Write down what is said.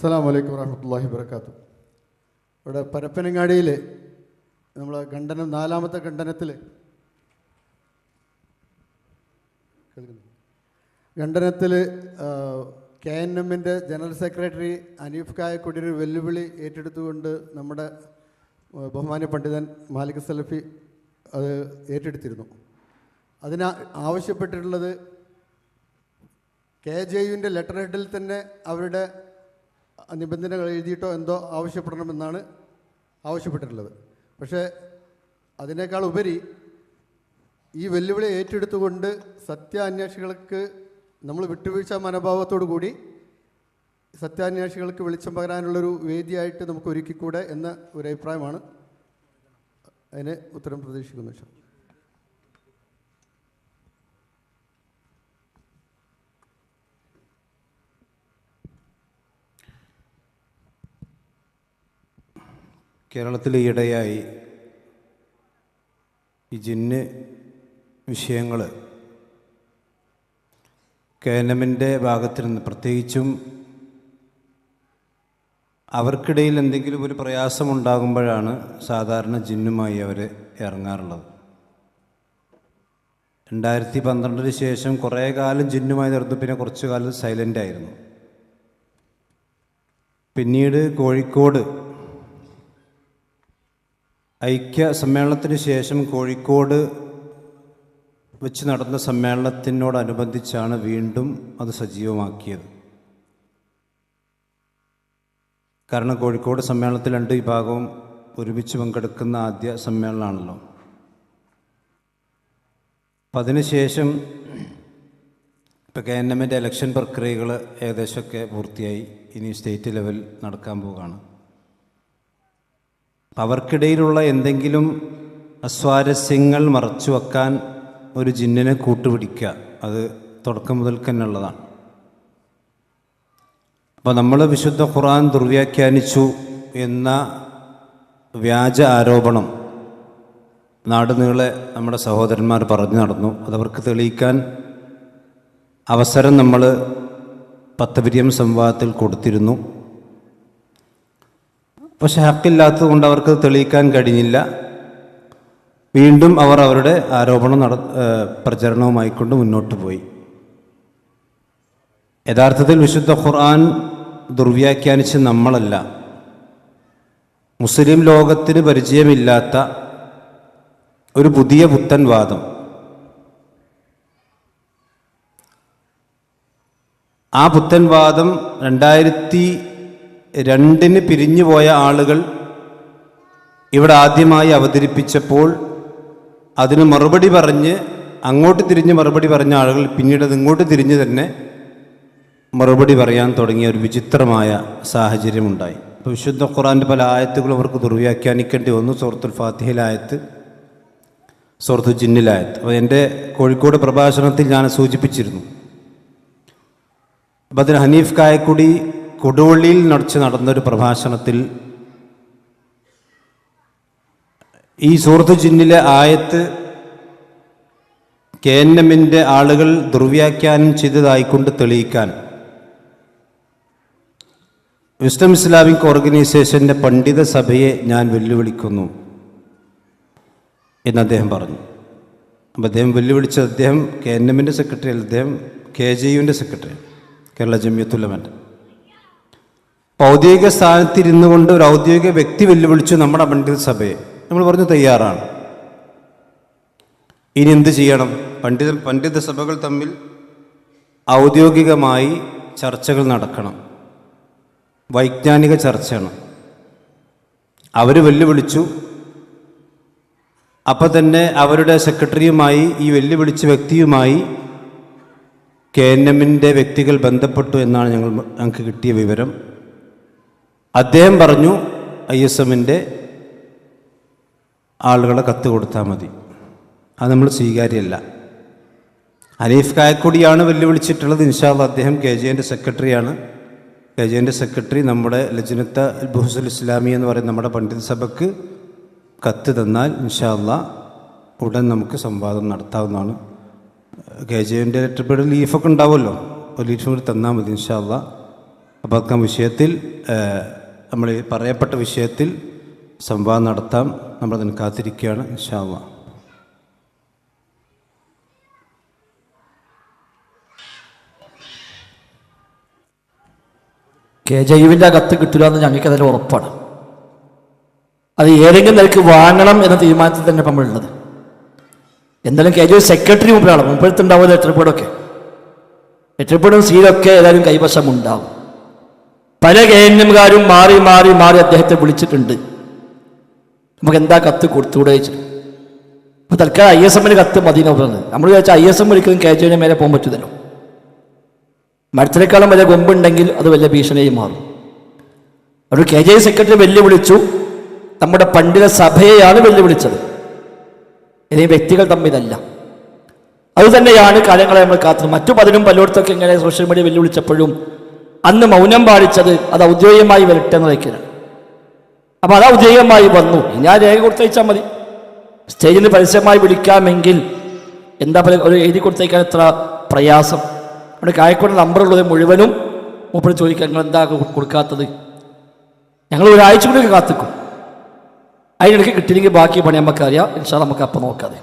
അസ്സാം വലൈക്കും വാഹമത്തല്ലാഹി വർക്കാത്തു ഇവിടെ പരപ്പനങ്ങാടിയിൽ നമ്മൾ ഖണ്ഡനം നാലാമത്തെ ഖണ്ഡനത്തിൽ ഖണ്ഡനത്തിൽ കെ എൻ എമ്മിന്റെ ജനറൽ സെക്രട്ടറി അനീഫ് കായക്കൊടി ഒരു വെല്ലുവിളി ഏറ്റെടുത്തുകൊണ്ട് നമ്മുടെ ബഹുമാന്യ പണ്ഡിതൻ മാലിക് സലഫി അത് ഏറ്റെടുത്തിരുന്നു. അതിന് ആവശ്യപ്പെട്ടിട്ടുള്ളത് കെ ജെ യുവിന്റെ ലെറ്റർ ഹെഡിൽ തന്നെ അവരുടെ നിബന്ധനകൾ എഴുതിയിട്ടോ എന്തോ ആവശ്യപ്പെടണമെന്നാണ് ആവശ്യപ്പെട്ടിട്ടുള്ളത്. പക്ഷേ അതിനേക്കാൾ ഉപരി ഈ വെല്ലുവിളി ഏറ്റെടുത്തുകൊണ്ട് സത്യാന്വേഷികൾക്ക് നമ്മൾ വിട്ടുവീഴ്ച മനോഭാവത്തോടു കൂടി സത്യാന്വേഷികൾക്ക് വെളിച്ചം പകരാനുള്ളൊരു വേദിയായിട്ട് നമുക്ക് ഒരുക്കിക്കൂടെ എന്ന ഒരു അഭിപ്രായമാണ് അതിന് ഉത്തരം പ്രതീക്ഷിക്കുന്നു കേരളത്തിൽ ഈയിടെയായി ഈ ജിന്ന് വിഷയങ്ങൾ കെ എൻ എമ്മിന്റെ ഭാഗത്തിൽ നിന്ന് പ്രത്യേകിച്ചും അവർക്കിടയിൽ എന്തെങ്കിലും ഒരു പ്രയാസമുണ്ടാകുമ്പോഴാണ് സാധാരണ ജിന്നുമായി അവർ ഇറങ്ങാറുള്ളത്. രണ്ടായിരത്തി പന്ത്രണ്ടിന് ശേഷം കുറേ കാലം ജിന്നുമായി നടന്നു പിന്നെ കുറച്ചു കാലം സൈലന്റ് ആയിരുന്നു. പിന്നീട് കോഴിക്കോട് ഐക്യ സമ്മേളനത്തിന് ശേഷം കോഴിക്കോട് വെച്ച് നടന്ന സമ്മേളനത്തിനോടനുബന്ധിച്ചാണ് വീണ്ടും അത് സജീവമാക്കിയത്. കാരണം കോഴിക്കോട് സമ്മേളനത്തിൽ രണ്ട് വിഭാഗവും ഒരുമിച്ച് പങ്കെടുക്കുന്ന ആദ്യ സമ്മേളനമാണല്ലോ. അപ്പം അതിനുശേഷം ഇപ്പോൾ കെ എൻ എമ്മിന്റെ ഇലക്ഷൻ പ്രക്രിയകൾ ഏകദേശമൊക്കെ പൂർത്തിയായി. ഇനി സ്റ്റേറ്റ് ലെവൽ നടക്കാൻ പോവുകയാണ്. അവർക്കിടയിലുള്ള എന്തെങ്കിലും അസ്വാരസ്യങ്ങൾ മറച്ചു വെക്കാൻ ഒരു ജിന്നിനെ കൂട്ടുപിടിക്കുക. അത് തുടക്കം മുതൽ തന്നെ ഉള്ളതാണ് അപ്പോൾ നമ്മൾ വിശുദ്ധ ഖുർആൻ ദുർവ്യാഖ്യാനിച്ചു എന്ന വ്യാജ ആരോപണം നാടുനീളെ നമ്മുടെ സഹോദരന്മാർ പറഞ്ഞു നടന്നു. അതവർക്ക് തെളിയിക്കാൻ അവസരം നമ്മൾ പത്തപിരിയം സംവാദത്തിൽ കൊടുത്തിരുന്നു. പക്ഷെ ഹക്കില്ലാത്തത് കൊണ്ട് അവർക്ക് തെളിയിക്കാൻ കഴിഞ്ഞില്ല. വീണ്ടും അവർ അവരുടെ ആരോപണം നട പ്രചരണവുമായിക്കൊണ്ട് മുന്നോട്ട് പോയി. യഥാർത്ഥത്തിൽ വിശുദ്ധ ഖുർആൻ ദുർവ്യാഖ്യാനിച്ച് നമ്മളല്ല. മുസ്ലിം ലോകത്തിന് പരിചയമില്ലാത്ത ഒരു പുതിയ പുത്തൻ വാദം ആ പുത്തൻവാദം രണ്ടായിരത്തി രണ്ടിന് പിരിഞ്ഞു പോയ ആളുകൾ ഇവിടെ ആദ്യമായി അവതരിപ്പിച്ചപ്പോൾ അതിന് മറുപടി പറഞ്ഞ് അങ്ങോട്ട് തിരിഞ്ഞ് മറുപടി പറഞ്ഞ ആളുകൾ പിന്നീട് അത് ഇങ്ങോട്ട് തിരിഞ്ഞ് തന്നെ മറുപടി പറയാൻ തുടങ്ങിയ ഒരു വിചിത്രമായ സാഹചര്യമുണ്ടായി. അപ്പോൾ വിശുദ്ധ ഖുറാന്റെ പല ആയത്തുകളും അവർക്ക് ദുർവ്യാഖ്യാനിക്കേണ്ടി വന്നു. സൂറത്തുൽ ഫാത്തിഹിലായത്ത് സൂറത്തു ജിന്നിലായത്ത് അപ്പോൾ എന്റെ കോഴിക്കോട് പ്രഭാഷണത്തിൽ ഞാൻ സൂചിപ്പിച്ചിരുന്നു. അപ്പം അതിന് ഹനീഫ് കായക്കുടി കൊടുവള്ളിയിൽ നടച്ച് നടന്നൊരു പ്രഭാഷണത്തിൽ ഈ സൂറത്ത് ജിന്നിലെ ആയത്ത് കെ എൻ എമ്മിന്റെ ആളുകൾ ദുർവ്യാഖ്യാനം ചെയ്തതായിക്കൊണ്ട് തെളിയിക്കാൻ. വിസ്ഡം ഇസ്ലാമിക് ഓർഗനൈസേഷന്റെ പണ്ഡിത സഭയെ ഞാൻ വെല്ലുവിളിക്കുന്നു എന്ന് അദ്ദേഹം പറഞ്ഞു. അപ്പം അദ്ദേഹം വെല്ലുവിളിച്ചത് അദ്ദേഹം കെ എൻ എമ്മിന്റെ സെക്രട്ടറി അദ്ദേഹം കെ ജെ യുവിന്റെ സെക്രട്ടറി കേരള ജമിയത്തുല്ലമന്റെ ഔദ്യോഗിക സ്ഥാനത്തിരുന്നു കൊണ്ട് ഒരു ഔദ്യോഗിക വ്യക്തി വെല്ലുവിളിച്ചു നമ്മുടെ പണ്ഡിത സഭയെ. നമ്മൾ പറഞ്ഞു തയ്യാറാണ്. ഇനി എന്ത് ചെയ്യണം? പണ്ഡിത പണ്ഡിത സഭകൾ തമ്മിൽ ഔദ്യോഗികമായി ചർച്ചകൾ നടക്കണം. വൈജ്ഞാനിക ചർച്ചയാണ്. അവർ വെല്ലുവിളിച്ചു. അപ്പം തന്നെ അവരുടെ സെക്രട്ടറിയുമായി ഈ വെല്ലുവിളിച്ച വ്യക്തിയുമായി കെ എൻ എമ്മിന്റെ വ്യക്തികൾ ബന്ധപ്പെട്ടു എന്നാണ് ഞങ്ങൾ ഞങ്ങൾക്ക് കിട്ടിയ വിവരം. അദ്ദേഹം പറഞ്ഞു ഐ എസ് എമ്മിന്റെ ആളുകളെ കത്ത് കൊടുത്താൽ മതി. അത് നമ്മൾ സ്വീകാര്യമല്ല. അലീഫ് കായക്കൊടിയാണ് വെല്ലുവിളിച്ചിട്ടുള്ളത് ഇൻഷാല്ല അദ്ദേഹം കെ ജെ എന്റെ സെക്രട്ടറിയാണ്. കെ ജെ എന്റെ സെക്രട്ടറി നമ്മുടെ ലജ്നത്ത് ബുഹസുൽ ഇസ്ലാമി എന്ന് പറയുന്ന നമ്മുടെ പണ്ഡിത സഭയ്ക്ക് കത്ത് തന്നാൽ ഇൻഷാല്ല ഉടൻ നമുക്ക് സംവാദം നടത്താവുന്നതാണ്. കെ ജെ എന്റെ ലെറ്റർപ്പെടൽ ലീഫൊക്കെ ഉണ്ടാവുമല്ലോ. ലീഫ് കൂടി തന്നാൽ മതി ഇൻഷാല്ല അപ്പോൾ ആ വിഷയത്തിൽ നമ്മൾ ഈ പറയപ്പെട്ട വിഷയത്തിൽ സംവാദം നടത്താം. നമ്മളതിന് കാത്തിരിക്കുകയാണ്. ഇൻഷാല്ല കെ ജയുവിന്റെ ആ കത്ത് കിട്ടില്ല എന്ന് ഞങ്ങൾക്ക് അതിൽ ഉറപ്പാണ്. അത് ഏതെങ്കിലും നിലയ്ക്ക് വാങ്ങണം എന്ന തീരുമാനത്തിൽ തന്നെ നമ്മളുള്ളത്. എന്തായാലും കെ ജെ സെക്രട്ടറി മുമ്പിലാണ്. മുമ്പിലത്തുണ്ടാവുമല്ലോ എത്രപ്പേടൊക്കെ എത്രപ്പേടും സീലൊക്കെ ഏതായാലും കൈവശം ഉണ്ടാവും പല ഗേന്യംകാരും മാറി മാറി മാറി അദ്ദേഹത്തെ വിളിച്ചിട്ടുണ്ട്. നമുക്ക് എന്താ കത്ത് കൊടുത്തുകൂടെ അപ്പൊ തൽക്കാലം ഐ എസ് എമ്മിന് കത്ത് മതി പറഞ്ഞത്. നമ്മൾ വിചാരിച്ചാൽ ഐ എസ് എം ഒരിക്കലും കെ ജെ മേലെ പോകാൻ പറ്റുന്നല്ലോ മരത്തിനേക്കാളും വലിയ കൊമ്പുണ്ടെങ്കിൽ അത് വലിയ ഭീഷണിയായി മാറും. ഒരു കെ ജെ സെക്രട്ടറി വെല്ലുവിളിച്ചു. നമ്മുടെ പണ്ഡിത സഭയെയാണ് വെല്ലുവിളിച്ചത്. ഇനി വ്യക്തികൾ തമ്മിലല്ല അതുതന്നെയാണ് കാര്യങ്ങളെ നമ്മൾ കാത്തത് മറ്റു പലരും പലയിടത്തൊക്കെ ഇങ്ങനെ സോഷ്യൽ മീഡിയ വെല്ലുവിളിച്ചപ്പോഴും അന്ന് മൗനം പാലിച്ചത് അത് ഔദ്യോഗികമായി വരട്ടെ എന്ന് വയ്ക്കലാണ് അപ്പോൾ അത് ഔദ്യോഗികമായി വന്നു. ഞാൻ രേഖ കൊടുത്തയച്ചാൽ മതി. സ്റ്റേജിൽ നിന്ന് പരസ്യമായി വിളിക്കാമെങ്കിൽ എന്താ പറയുക ഒരു എഴുതി കൊടുത്തയക്കാൻ എത്ര പ്രയാസം. അവിടെ കായക്കോട് നമ്പറുള്ളത് മുഴുവനും മൂപ്പര് ചോദിക്കാൻ നിങ്ങൾ എന്താ കൊടുക്കാത്തത്? ഞങ്ങൾ ഒരാഴ്ച കൂടി കാത്തിക്കും അതിനിടയ്ക്ക് കിട്ടിയില്ലെങ്കിൽ ബാക്കി പണി നമുക്കറിയാം ഇൻഷാ നമുക്ക് അപ്പം നോക്കാതെ.